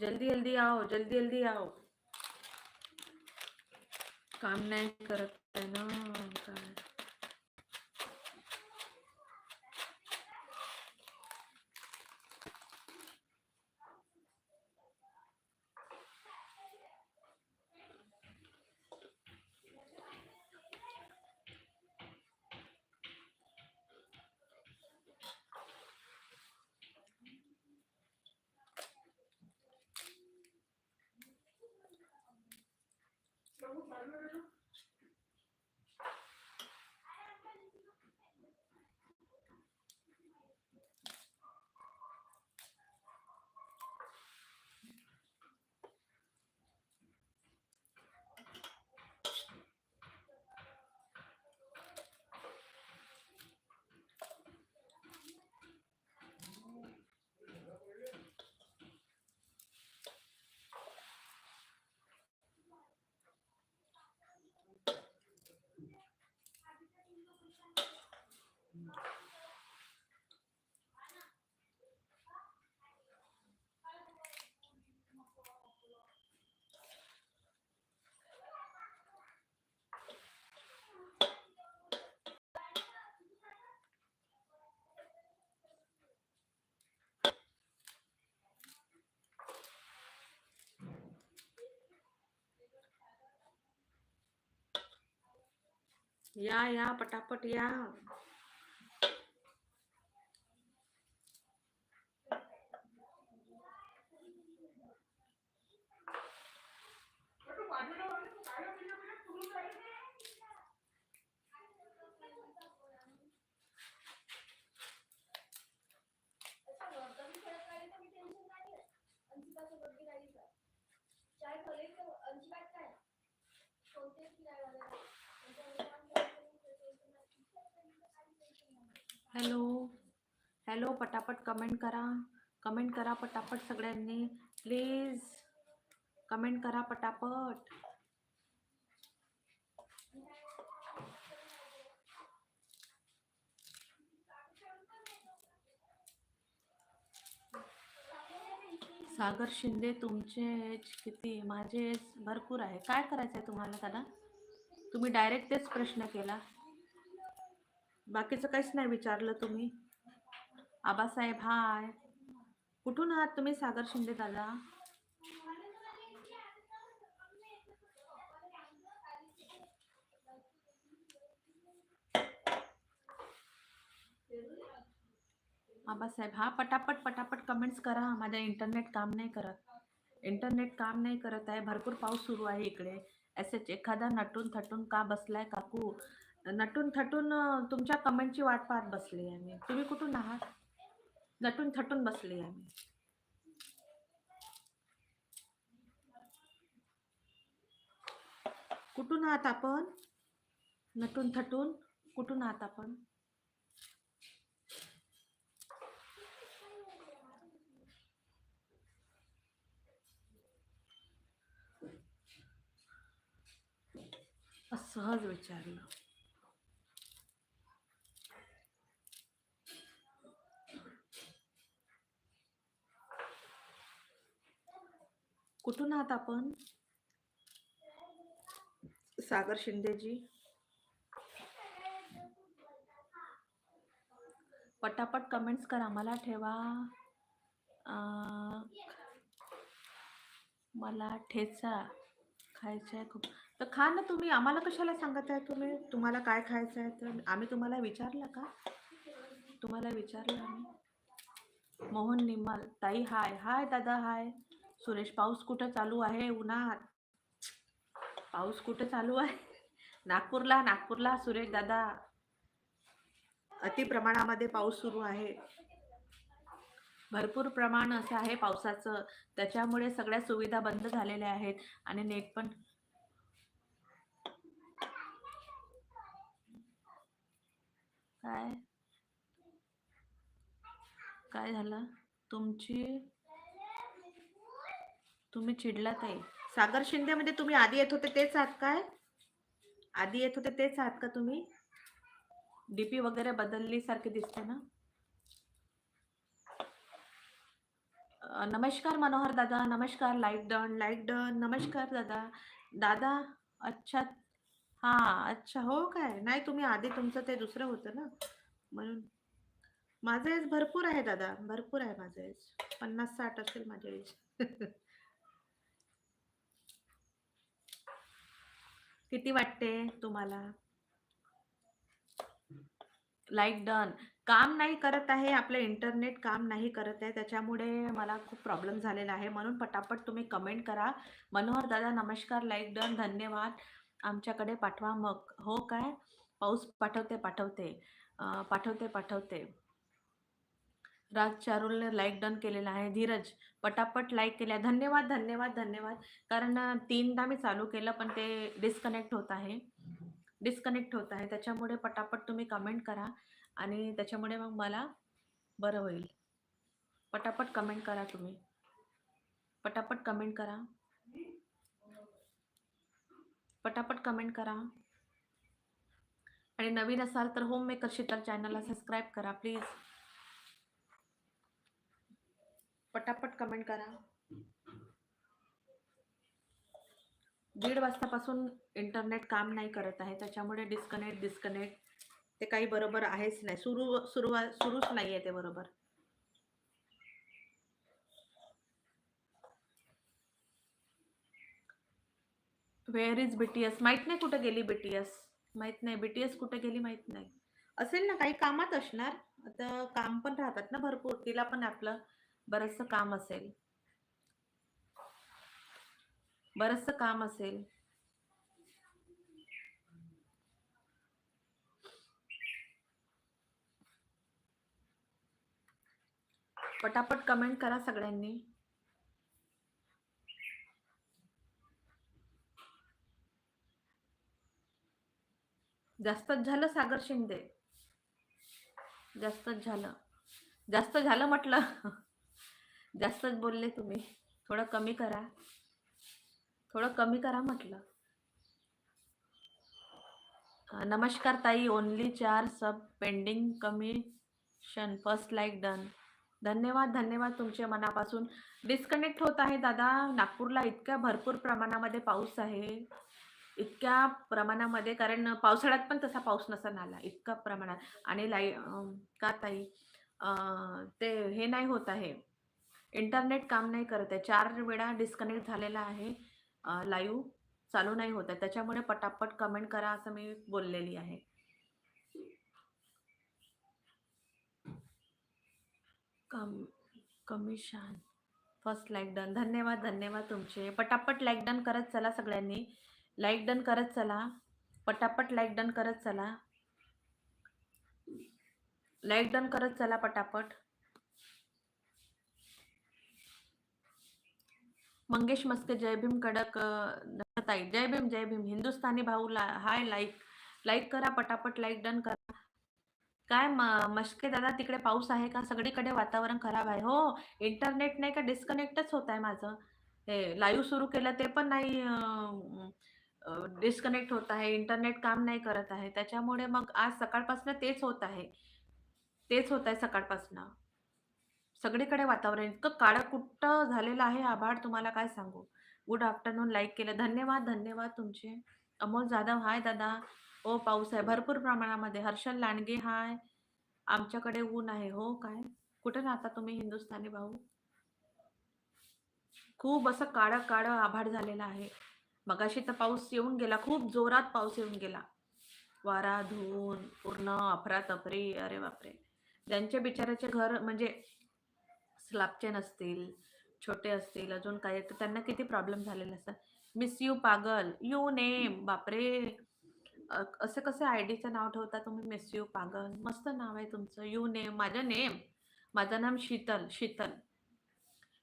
जल्दी जल्दी आओ जल्दी जल्दी आओ। काम नाही करत आहे ना काय? या या पटापट या. हॅलो. हॅलो पटापट कमेंट करा. कमेंट करा पटापट सगळ्यांनी. प्लीज कमेंट करा पटापट. सागर शिंदे तुमचे किती? माझे भरपूर आहे. काय करायचं आहे तुम्हाला दादा तुम्ही डायरेक्ट तेच प्रश्न केला. बाकीचं काहीच नाही विचारलं तुम्ही. आबासाहेब हाय. कुठून आहात तुम्ही सागर शिंदे दादा? आबासाहेब हा पटापट पटापट कमेंट्स करा. माझ्या इंटरनेट काम नाही करत. इंटरनेट काम नाही करत आहे. भरपूर पाऊस सुरू आहे इकडे. एच एखादा नटून थटून का बसलाय काकू? नटून थटून तुमच्या कमेंटची वाट पाहत बसली आहे मी तुम्ही कुठून आहात? नटून थटून बसली आहे मी कुठून आहात आपण? नटून थटून कुठून आहात आपण? सहज विचारलं. कुठून आहात आपण? सागर शिंदेजी. पटापट कमेंट्स करा मला ठेवा. मला ठेचा खायचा आहे खूप. तर खा ना तुम्ही आम्हाला कशाला सांगत आहे तुम्ही? तुम्हाला काय खायचं आहे? तर आम्ही तुम्हाला विचारलं का? तुम्हाला विचारलं आम्ही. मोहन निमाल ताई हाय हाय दादा हाय सुरेश पाऊस कुठं चालू आहे उन्हात? पाऊस कुठं चालू आहे? नागपूरला नागपूरला सुरेश दादा. अति प्रमाणामध्ये पाऊस सुरू आहे. भरपूर प्रमाण असं आहे पावसाचं. त्याच्यामुळे सगळ्या सुविधा बंद झालेल्या आहेत आणि नेट पण काय? काय झालं? तुमची तुम्ही चिडलात आहे सागर शिंदे म्हणजे तुम्ही आधी येत होते तेच आहात काय? आधी येत होते तेच आहात का तुम्ही? डीपी वगैरे बदलली सारखी दिसते ना? नमस्कार मनोहर दादा नमस्कार लाइट डन लाइट डन नमस्कार दादा. दादा अच्छा हा अच्छा हो काय? नाही तुम्ही आधी तुमचं ते दुसरं होतं ना? म्हणून. माझं एज भरपूर आहे दादा भरपूर आहे माझं एज पन्नास साठ असेल माझ्या एज किती वाटते तुम्हाला? लाईक डन काम नाही करत आहे आपलं इंटरनेट काम नाही करत आहे त्याच्यामुळे मला खूप प्रॉब्लेम झालेला आहे. म्हणून पटापट तुम्ही कमेंट करा. मनोहर दादा नमस्कार लाईक डन धन्यवाद. आमच्याकडे पाठवा मग. हो काय? पाऊस पाठवते पाठवते. पाठवते पाठवते. राज चारुलने लाईक डन केलेला आहे. धीरज पटापट लाईक केल्या धन्यवाद धन्यवाद धन्यवाद. कारण तीनदा मी चालू केलं पण ते डिस्कनेक्ट होत आहे. डिस्कनेक्ट होत आहे. त्याच्यामुळे पटापट तुम्ही कमेंट करा आणि त्याच्यामुळे मग मला बरं होईल. पटापट कमेंट करा तुम्ही. पटापट कमेंट करा. पटापट कमेंट करा. आणि नवीन असाल तर होम मेकर शीतल चॅनलला सबस्क्राईब करा प्लीज पटापट कमेंट करा. दीड वाजतापासून इंटरनेट काम नाही करत आहे त्याच्यामुळे डिस्कनेक्ट डिस्कनेक्ट ते काही बरोबर आहेच नाही. सुरू सुरुवा सुरूच नाही आहे ते बरोबर. वेअर इज बीटीएस माहीत नाही कुठे गेली बीटीएस माहीत नाही. बीटीएस कुठे गेली माहीत नाही. असेल ना काही कामात असणार. आता काम पण राहतात ना भरपूर. तिला पण आपलं बरचसं काम असेल. बरचसं काम असेल. पटापट कमेंट करा सगळ्यांनी. जास्तच झालं सागर शिंदे. जास्तच झालं. जास्त झालं म्हटलं. जास्तच बोलले तुम्ही. थोडं कमी करा. थोडं कमी करा म्हटलं. नमस्कार ताई ओनली चार सब pending commission first like done धन्यवाद धन्यवाद तुमचे मनापासून. डिस्कनेक्ट होत आहे दादा. नागपूरला इतक्या भरपूर प्रमाणामध्ये पाऊस आहे. इतक्या प्रमाणामध्ये कारण पावसाळ्यात पण तसा पाऊस नसा आला. इतका प्रमाणात. आणि लाई का ताई? ते हे नाही होत आहे. इंटरनेट काम नाही करत आहे. चार वेळा डिस्कनेक्ट झालेला आहे. लाईव्ह चालू नाही होत आहे. त्याच्यामुळे पटापट कमेंट करा असं मी बोललेली आहे. कम कमिशन फर्स्ट लाईक डन धन्यवाद धन्यवाद तुमचे. पटापट लाईक डन करत चला सगळ्यांनी. लाईक डन करत चला. पटापट लाईक डन करत चला. लाईक डन करत चला पटापट. मंगेश मस्के जय भीम कडक ताई जय भीम जय भीम हिंदुस्थानी भाऊ ला हाय लाईक लाईक करा पटापट लाईक डन करा. काय म मस्के दादा तिकडे पाऊस आहे का? सगळीकडे वातावरण खराब आहे. हो इंटरनेट नाही का? डिस्कनेक्टच होत आहे माझं. हे लाईव्ह सुरू केलं ते पण नाही डिस्कनेक्ट होत आहे. इंटरनेट काम नाही करत आहे. त्याच्यामुळे मग आज सकाळपासून तेच होत आहे. तेच होत आहे सकाळपासून. सगळीकडे वातावरण. इतकं काळकुट्ट झालेलं आहे. आभाळ तुम्हाला काय सांगू? गुड आफ्टरनून लाईक केलं. धन्यवाद धन्यवाद तुमचे. अमोल जाधव हाय दादा. हो पाऊस आहे. भरपूर प्रमाणामध्ये. हर्षल लांडगे हाय आमच्याकडे ऊन आहे. हो काय? कुठे राहता तुम्ही हिंदुस्थानी भाऊ? खूप असं काळं काळं आभाळ झालेलं आहे. मगाशी तर पाऊस येऊन गेला. खूप जोरात पाऊस येऊन गेला. वारा धुवून पूर्ण अफरातफरी. अरे बापरे. ज्यांच्या बिचाराचे घर म्हणजे स्लापचेन असतील छोटे असतील अजून काय तर त्यांना किती प्रॉब्लेम झालेले असतात. मिस यू पागल यू नेम बापरे. असे असं कसं आय डीचं नाव ठेवता तुम्ही मिस यू पागल? मस्त नाव आहे तुमचं यू नेम माझं नेम. माझं नाम शीतल शीतल.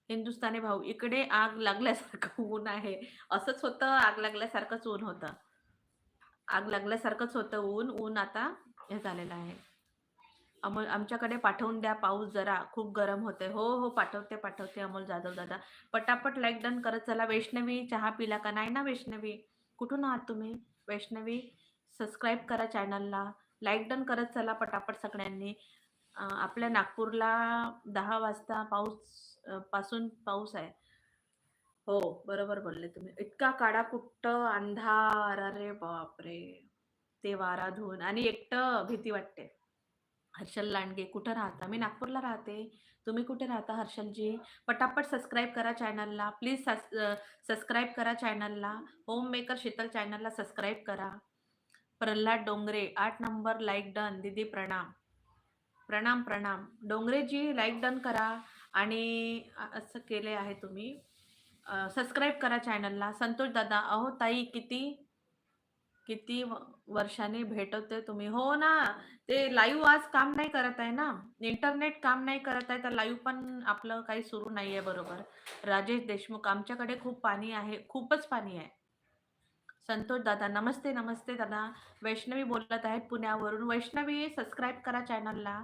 हिंदुस्थानी भाऊ इकडे आग लागल्यासारखं ऊन आहे. असंच होतं आग लागल्यासारखंच ऊन होतं. आग लागल्यासारखंच होतं ऊन ऊन आता हे झालेलं आहे. अमोल आमच्याकडे पाठवून द्या पाऊस जरा खूप गरम होते हो हो पाठवते पाठवते अमोल जाधव दादा. पटापट लाईक डन करत चला. वैष्णवी चहा पिला का? नाही ना वैष्णवी? कुठून आहात तुम्ही? वैष्णवी सबस्क्राईब करा चॅनलला लाईक डन करत चला पटापट सगळ्यांनी. आपल्या नागपूरला दहा वाजता पाऊसपासून पाऊस आहे. हो, बरोबर बोलले तुम्ही. इतका काळाकुट्ट अंधार, अरे बापरे! ते वारा धुवून. आणि एकटं भीती वाटते. हर्षल लांडगे कुठं राहता? मी नागपूरला राहते. तुम्ही कुठे राहता हर्षलजी? पटापट सबस्क्राईब करा चॅनलला. प्लीज सबस्क्राईब करा चॅनलला. होम मेकर शीतल चॅनलला सबस्क्राईब करा. प्रल्हाद डोंगरे आठ नंबर लाईक डन. दीदी प्रणाम. प्रणाम, प्रणाम. डोंगरेजी लाईक डन करा आणि असं केले आहे तुम्ही. सबस्क्राईब करा चॅनलला. संतोष दादा, अहो ताई किती किती वर्षाने भेटवते तुम्ही. हो ना, ते लाईव्ह आज काम नाही करत आहे ना. इंटरनेट काम नाही करत आहे, तर लाईव्ह पण आपलं काही सुरू नाहीये बरोबर. राजेश देशमुख, आमच्याकडे खूप पाणी आहे. खूपच पाणी आहे. संतोष दादा, नमस्ते, नमस्ते दादा. वैष्णवी बोलत आहेत पुण्यावरून. वैष्णवी सबस्क्राईब करा चॅनलला.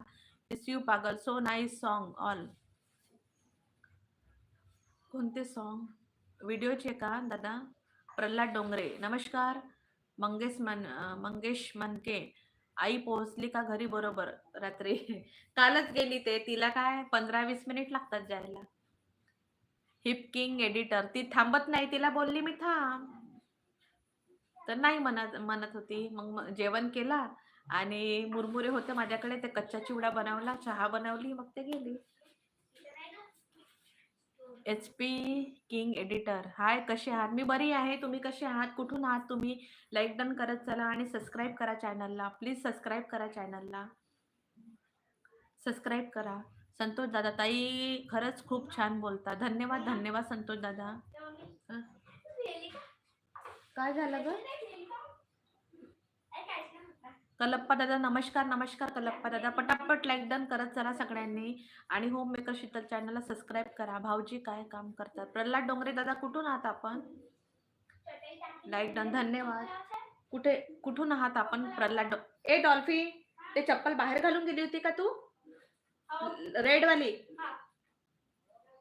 मिस यू पागल. So nice song all. कोणते सॉन्ग? व्हिडिओचे का दादा? प्रल्हाद डोंगरे, नमस्कार. मंगेश मन मंगेश मनके, आई पोहोचली का घरी बरोबर रात्री? कालच गेली ते. तिला काय 15-20 मिनिट लागतात जायला. हिप किंग एडिटर, ती थांबत नाही. तिला बोलली मी थांब. तर नाही म्हणत म्हणत होती. मग मग जेवण केला आणि मुरमुरे होते माझ्याकडे. ते कच्चा चिवडा बनवला, चहा बनवली, मग ते गेली. एच-पी किंग एडिटर, हाय कसे आहात? मी बरी आहे. तुम्ही कसे आहात? कुठून आहात तुम्ही? लाइक डन करत चला आणि सबस्क्राईब करा चॅनलला. प्लीज सबस्क्राईब करा चॅनलला. सबस्क्राईब करा. संतोष दादा, ताई खरंच खूप छान बोलता. धन्यवाद, धन्यवाद संतोष दादा. काय झालं गं? कलप्पा दादा, नमस्कार, नमस्कार कलप्पा दादा. पटापट लाइक डन करत चला सगळ्यांनी आणि होम मेकर शीतल चॅनलला सबस्क्राईब करा. भाऊजी काय काम करतात? प्रल्हाद डोंगरे दादा, कुठून आहात आपण? लाइक डन, धन्यवाद. कुठे कुठून आहात आपण? प्रल्हाद ए डॉल्फी, ते चप्पल बाहेर घालून गेली होती का तू? रेड वाली.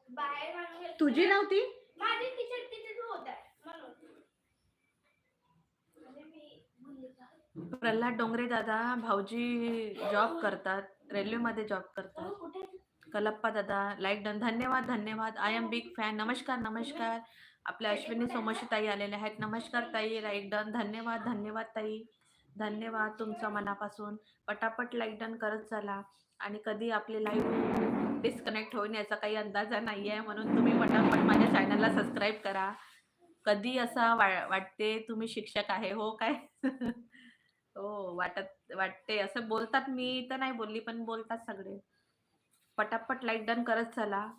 बाहेर माणूस गेला. तुझी नव्हती? माझी टी-शर्ट तिथेच होत आहे म्हणून. म्हणजे मी बोलले का? प्रल्हाद डोंगरे दादा, भाऊजी जॉब करतात. रेल्वेमध्ये जॉब करतात. कलप्पा दादा, लाईक डन. धन्यवाद, धन्यवाद. I am big fan. नमस्कार, नमस्कार. आपल्या अश्विनी सोमशी ताई आलेल्या आहेत. नमस्कार ताई, लाईक डन. धन्यवाद, धन्यवाद ताई. धन्यवाद तुमचा मनापासून. पटापट लाईक डन करत चला आणि कधी आपली लाईव्ह डिस्कनेक्ट होईल याचा काही अंदाजा नाही आहे. म्हणून तुम्ही पटापट माझ्या चॅनलला सबस्क्राईब करा. कधी असं वा वाटते तुम्ही शिक्षक आहे. हो काय? हो, वाटत वाटते. असं बोलतात. मी तर नाही बोलली, पण बोलतात सगळे. पटापट लाइट डन करत चला.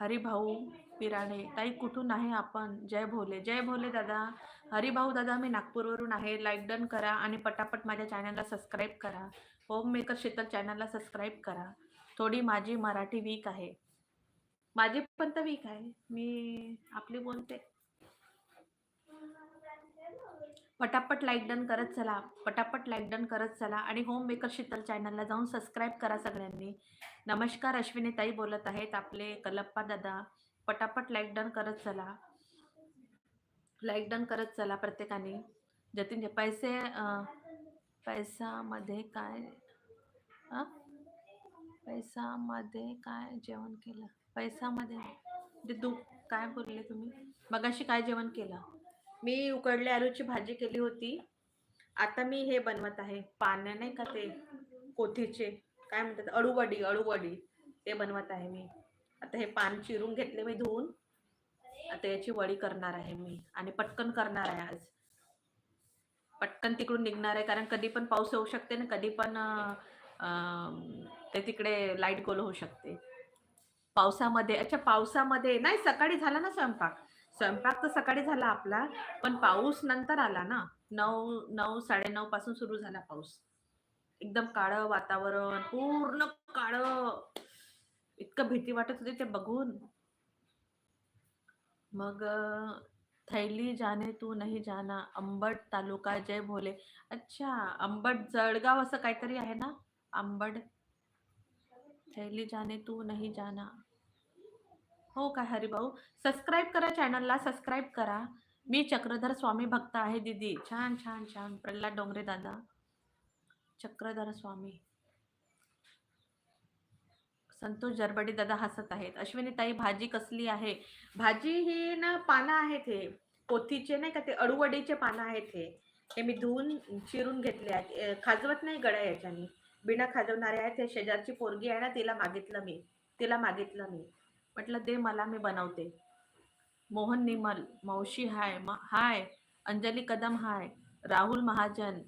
हरिभाऊ पिराणे, ताई कुठून आहे आपण? जय भोले. जय भोले दादा. हरिभाऊ दादा, मी नागपूरवरून आहे. लाईक डन करा आणि पटापट माझ्या चॅनलला सबस्क्राईब करा. होम मेकर शीतल चॅनलला सबस्क्राईब करा. थोडी माझी मराठी वीक आहे. माझी पण तर वीक आहे. मी आपली बोलते. पटापट लाईक डन करत चला. पटापट लाईक डन करत चला आणि होम मेकर शीतल चॅनलला जाऊन सबस्क्राईब करा सगळ्यांनी. नमस्कार अश्विनी ताई बोलत आहेत. आपले कलप्पा दादा. पटापट लाईक डन करत चला. लाईक डन करत चला प्रत्येकाने. जतीन पैसे पैसामध्ये काय पैसामध्ये काय जेवण केलं? पैसामध्ये दु काय बोलले तुम्ही? मगाशी काय जेवण केलं? मी उकडल्या आलूची भाजी केली होती. आता मी हे बनवत आहे. पाने नाही का ते कोथीचे काय म्हणतात? अळूवडी, अळूवडी ते बनवत आहे मी. आता हे पान चिरून घेतले मी धुवून. आता याची वडी करणार आहे मी आणि पटकन करणार आहे आज. पटकन तिकडून निघणार आहे कारण कधी पण पाऊस होऊ शकते ना कधी पण ते तिकडे लाइट गोल होऊ शकते. पावसामध्ये अच्छा पावसामध्ये नाही सकाळी झाला ना स्वयंपाक. स्वयंपाक तर सकाळी झाला आपला. पण पाऊस नंतर आला ना. 9 9 9:30 पासून सुरू झाला पाऊस. एकदम काळं वातावरण, पूर्ण काळ इतकं भीती वाटत होती ते बघून. मग थैली जाने तू नाही जाना, अंबड तालुका जय भोले. अच्छा, अंबड जळगाव असं काहीतरी आहे ना? अंबड. थैली जाने तू नाही जाना. हो का हरिभाऊ? सबस्क्राईब करा चॅनलला, सबस्क्राईब करा. मी चक्रधर स्वामी भक्त आहे दीदी. छान, छान, छान. प्रल्हाद डोंगरे दादा. चक्रधर स्वामी. संतोष जरबडे दादा हसत आहेत अश्विनी ताई भाजी कसली आहे भाजी ही ना पानं आहेत हे पोथीचे नाही का ते अडूवडीचे पानं आहेत हे हे मी धुवून चिरून घेतले आहेत खाजवत नाही गड्या याच्याने बिना खाजवणारे आहेत हे शेजारची पोरगी आहे ना तिला मागितलं मी तिला मागितलं मी म्हटलं दे मला मी बनवते. मोहन निमल मावशी हाय हाय अंजली कदम हाय राहुल महाजन.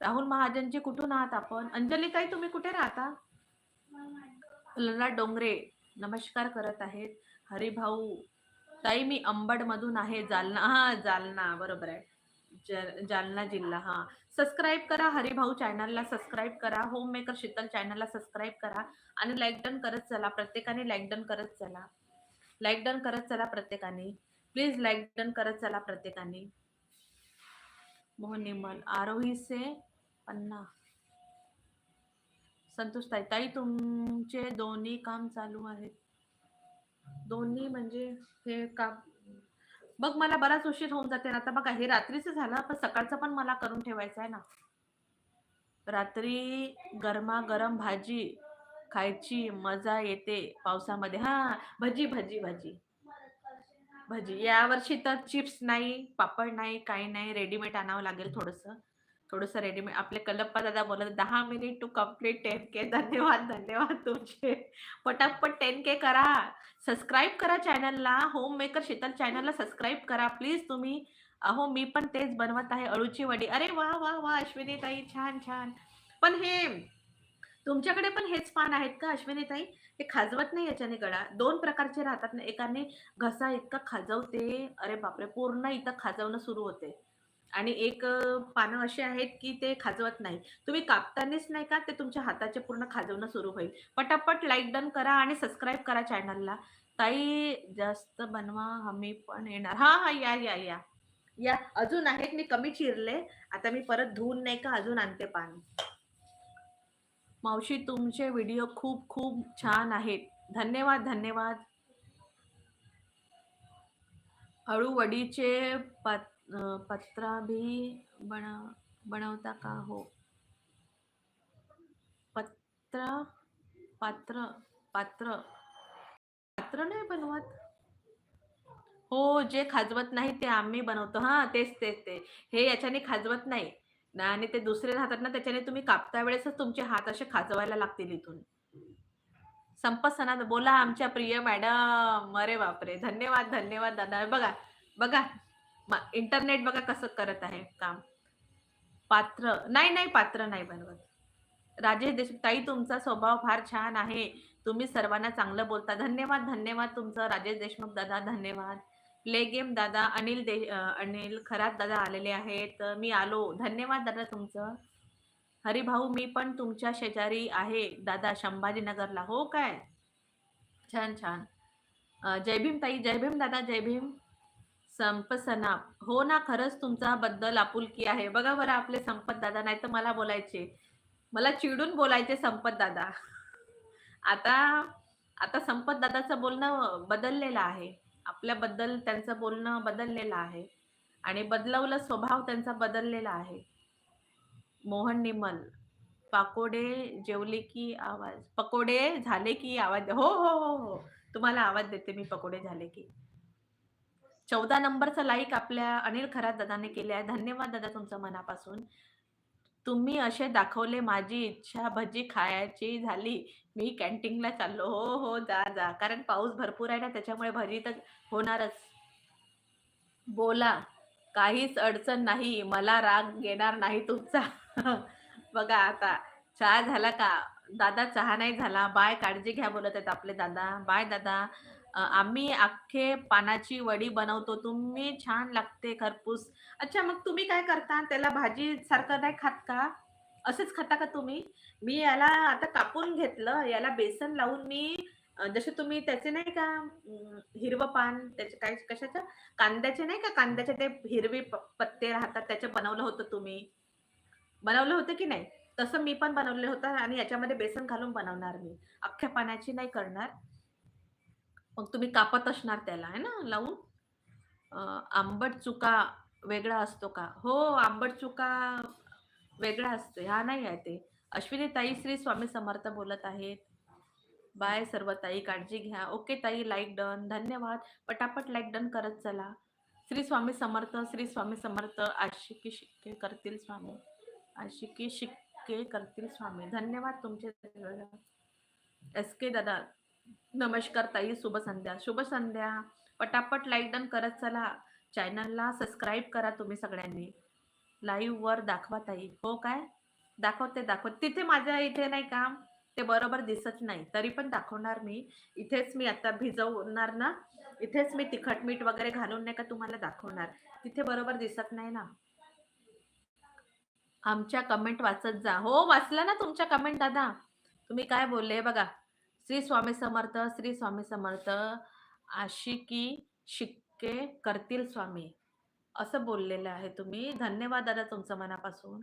राहुल महाजनचे कुठून आहात आपण? अंजली ताई तुम्ही कुठे राहता? लला डोंगरे नमस्कार करत आहेत. हरिभाऊ ताई मी अंबडमधून आहे जालना. हा जालना बरोबर आहे. जालना जिल्हा हा. सबस्क्राईब करा हरिभाऊ चॅनलला सबस्क्राईब करा होम मेकर शीतल चॅनलला सबस्क्राईब करा आणि लाईक डन करत चला प्रत्येकाने लाईक डन करत चला. लाईक डन करत चला प्रत्येकाने. प्लीज लाईक डन करत चला प्रत्येकाने. मोहन निमल आरोही से पन्ना. संतोष ताई ताई तुमचे दोन्ही काम चालू आहेत. दोन्ही म्हणजे हे काम बघ मला बराच उशीर होऊन जाते ना. आता बघा हे रात्रीचं झालं पण सकाळचं पण मला करून ठेवायचं आहे ना. रात्री गरमागरम भाजी खायची मजा येते पावसामध्ये. हा भजी भजी भजी. भजी. यावर्षी तर चिप्स नाही पापड नाही काही नाही रेडीमेड आणावं लागेल थोडंसं. थोडस रेडीमेड आपले कल्लप्पा दादा बोलत दहा minute to complete ten K धन्यवाद धन्यवाद तुमचे. पटापट टेन के करा. सबस्क्राईब करा चॅनलला होम मेकर शीतल चॅनलला सबस्क्राईब करा. प्लीज तुम्ही अहो मी पण तेच बनवत आहे अळूची वडी. अरे वा वा वा अश्विनी ताई छान छान. पण हे तुमच्याकडे पण हेच पान आहेत का अश्विनी ताई हे खाजवत नाही याच्याने गळा. दोन प्रकारचे राहतात ना एकाने घसा इतका खाजवते. अरे बापरे पूर्ण इथं खाजवणं सुरू होते. आणि एक पानं अशी आहेत की ते खाजवत नाही तुम्ही कापतानीच नाही का ते तुमच्या हाताचे पूर्ण खाजवणं सुरू होईल. पटापट लाईक डन करा आणि सबस्क्राईब करा चॅनलला ताई जास्त बनवा हमी पण येणार. हा हा या या या. या अजून आहेत मी कमी चिरले. आता मी परत धुवून नाही का अजून आणते पान. मावशी तुमचे व्हिडिओ खूप खूप छान आहेत. धन्यवाद धन्यवाद. हळूवडीचे पात पत पत्रा भी बना बनवता का हो? पत्र पात्र पात्र. पात्र नाही बनवत? हो जे खाजवत नाही ते आम्ही बनवतो. हा तेच तेच ते हे याच्याने खाजवत नाही. ना आणि ते दुसरे राहतात ना त्याच्याने तुम्ही कापता वेळेसच तुमचे हात असे खाजवायला लागतील इथून. संपत सणात बोला आमच्या प्रिय मॅडम. अरे बापरे. धन्यवाद धन्यवाद दादा. बघा बघा. इंटरनेट बघा कसं करत आहे काम. पात्र नाही नाही पात्र नाही बनवत राजेश देशमुख ताई तुमचा स्वभाव फार छान आहे. तुम्ही सर्वांना चांगलं बोलता. धन्यवाद धन्यवाद तुमचं. राजेश देशमुख दादा धन्यवाद. प्ले गेम दादा अनिल दे अनिल खरात दादा आलेले आहेत. मी आलो. धन्यवाद दादा तुमचं. हरिभाऊ मी पण तुमच्या शेजारी आहे. दादा संभाजीनगरला हो काय? छान छान. जय भीम ताई जय भीम दादा जय भीम संपसना. हो ना खरंच तुमचा बद्दल आपुलकी आहे. बघा बरं आपले संपत दादा नाही तर मला बोलायचे. मला चिडून बोलायचे संपत दादा. आता आता संपत दादाचं बोलणं बदललेलं आहे. आपल्याबद्दल त्यांचं बोलणं बदललेलं आहे. आणि बदलवलं स्वभाव त्यांचा बदललेला आहे. मोहन निमल पाकोडे जेवले की आवाज. पकोडे झाले की आवाज. दे- हो हो हो हो. तुम्हाला आवाज देते मी पकोडे झाले की. चौदा नंबरचा लाईक आपल्या अनिल खरात दादाने केले आहे. धन्यवाद दादा तुमचं मनापासून. तुम्ही असे दाखवले माझी इच्छा भजी खायची झाली. मी कॅन्टीनला चाललो. हो हो जा जा. कारण पाऊस भरपूर आहे ना त्याच्यामुळे भजी तर होणारच. बोला काहीच अडचण नाही. मला राग येणार नाही तुमचा. बघा आता चहा झाला का? दादा चहा नाही झाला. बाय काळजी घ्या बोलत आहेत आपले दादा. बाय दादा. आम्ही अख्खे पानाची वडी बनवतो. तुम्ही छान लागते खरपूस. अच्छा मग तुम्ही काय करता? त्याला भाजी सारखं नाही खात का? असंच खाता का तुम्ही? मी याला आता कापून घेतलं. याला बेसन लावून मी जसे तुम्ही त्याचे नाही का हिरवं पान त्याचे काय कशाचं? कांद्याचे नाही का? कांद्याचे ते हिरवे प- पत्ते राहतात. त्याचे बनवलं होतं तुम्ही. बनवलं होतं की नाही? तसं मी पण बनवलं होतं आणि याच्यामध्ये बेसन घालून बनवणार मी. अख्ख्या पानाची नाही करणार. मग तुम्ही कापत असणार त्याला आहे ना लावून? आंबट चुका वेगळा असतो का? हो आंबट चुका वेगळा असतो. हा नाही आहे ते. अश्विनी ताई श्री स्वामी समर्थ बोलत आहेत. बाय सर्व ताई काळजी घ्या. ओके ताई लाईक डन. धन्यवाद. पटापट लाईक डन करत चला. श्री स्वामी समर्थ श्री स्वामी समर्थ आशिकी शिक्के करतील स्वामी. आशिकी शिक्के करतील स्वामी. धन्यवाद तुमचे एस के दादा नमस्कार ताई शुभ संध्या. शुभ संध्या. पटापट लाईक डन करत चला. चॅनलला सबस्क्राईब करा तुम्ही सगळ्यांनी. लाईव्ह वर दाखवा ताई. हो काय? दाखवते दाखवते. तिथे माझ्या इथे नाही का? ते बरोबर दिसत नाही. तरी पण दाखवणार मी. इथेच मी आता भिजवणार ना? इथेच मी तिखट मीठ वगैरे घालून नाही का तुम्हाला दाखवणार. तिथे बरोबर दिसत नाही ना? आमच्या कमेंट वाचत जा. हो वाचला ना तुमच्या कमेंट दादा? तुम्ही काय बोलले बघा? श्री स्वामी समर्थ श्री स्वामी समर्थ आशिकी शिक्के करतील स्वामी. असं बोललेलं आहे तुम्ही. धन्यवाद दादा तुमचं मनापासून.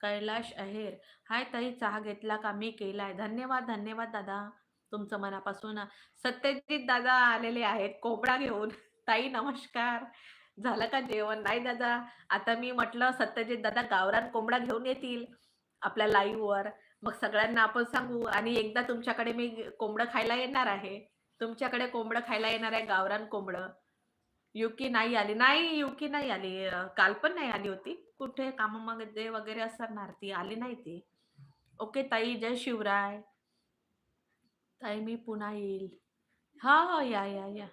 कैलाश अहेर हाय ताई चहा घेतला का? मी केलाय. धन्यवाद धन्यवाद दादा तुमचं मनापासून. सत्यजित दादा आलेले आहेत. कोंबडा घेऊन. ताई नमस्कार. झालं का जेवण? नाही दादा. आता मी म्हटलं सत्यजित दादा गावरान कोंबडा घेऊन येतील आपल्या लाईव्ह वर. मग सगळ्यांना आपण सांगू आणि एकदा तुमच्याकडे मी कोंबडं खायला येणार आहे. तुमच्याकडे कोंबडं खायला येणार आहे गावरान कोंबडं. युकी नाही आली. नाही युकी नाही आली. काल पण नाही आली होती. कुठे कामामध्ये वगैरे असणार ती? आली नाही ती. ओके ताई जय शिवराय. ताई मी पुन्हा येईल. हा हो या या या.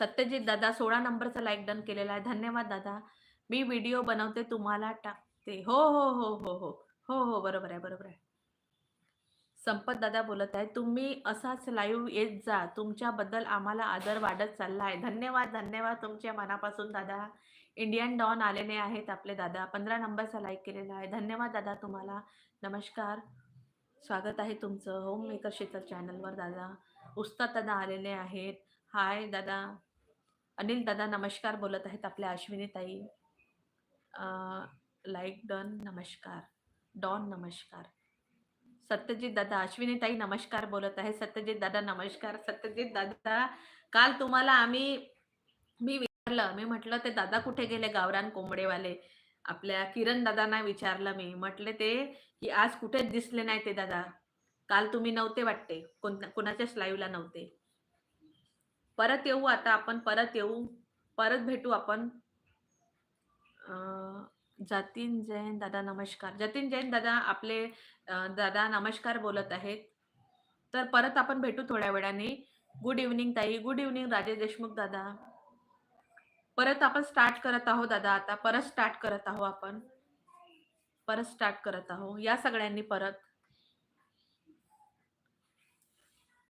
सत्यजित दादा सोळा नंबरचा लाईक डन केलेला आहे. धन्यवाद दादा. मी व्हिडिओ बनवते तुम्हाला. टाक ते. हो हो हो हो हो. हो हो बरोबर आहे बरोबर आहे. संपत दादा बोलत आहे तुम्ही असाच लाईव्ह येत जा. तुमच्याबद्दल आम्हाला आदर वाढत चालला आहे धन्यवाद धन्यवाद तुमच्या मनापासून दादा. इंडियन डॉन आलेले आहेत आपले दादा. पंधरा नंबरचा लाईक केलेला आहे. धन्यवाद दादा तुम्हाला. नमस्कार. स्वागत आहे तुमचं होम मेकर शीतल चॅनलवर दादा. उस्ताद दादा आलेले आहेत. हाय दादा. अनिल दादा नमस्कार बोलत आहेत आपल्या अश्विनी ताई लाईक डॉन नमस्कार डॉन नमस्कार. सत्यजित दादा अश्विनी ताई नमस्कार बोलत आहे. सत्यजित दादा नमस्कार सत्यजित दादा. काल तुम्हाला आम्ही मी विचारलं मी म्हटलं ते दादा कुठे गेले गावरान कोंबडेवाले? आपल्या किरण दादांना विचारलं मी. म्हटले ते की आज कुठेच दिसले नाही ते दादा? काल तुम्ही नव्हते वाटते. कोणाच्याच लाईव्हला नव्हते. परत येऊ आता आपण परत येऊ. परत भेटू आपण. अं, जतीन जैन दादा नमस्कार. जतीन जैन दादा आपले अं, दादा नमस्कार बोलत आहेत. तर परत आपण भेटू थोड्या वेळाने. गुड इव्हनिंग ताई. गुड इव्हनिंग राजेश देशमुख दादा. परत आपण स्टार्ट करत आहोत दादा आता. परत स्टार्ट करत आहोत आपण. परत स्टार्ट करत आहोत. या सगळ्यांनी परत.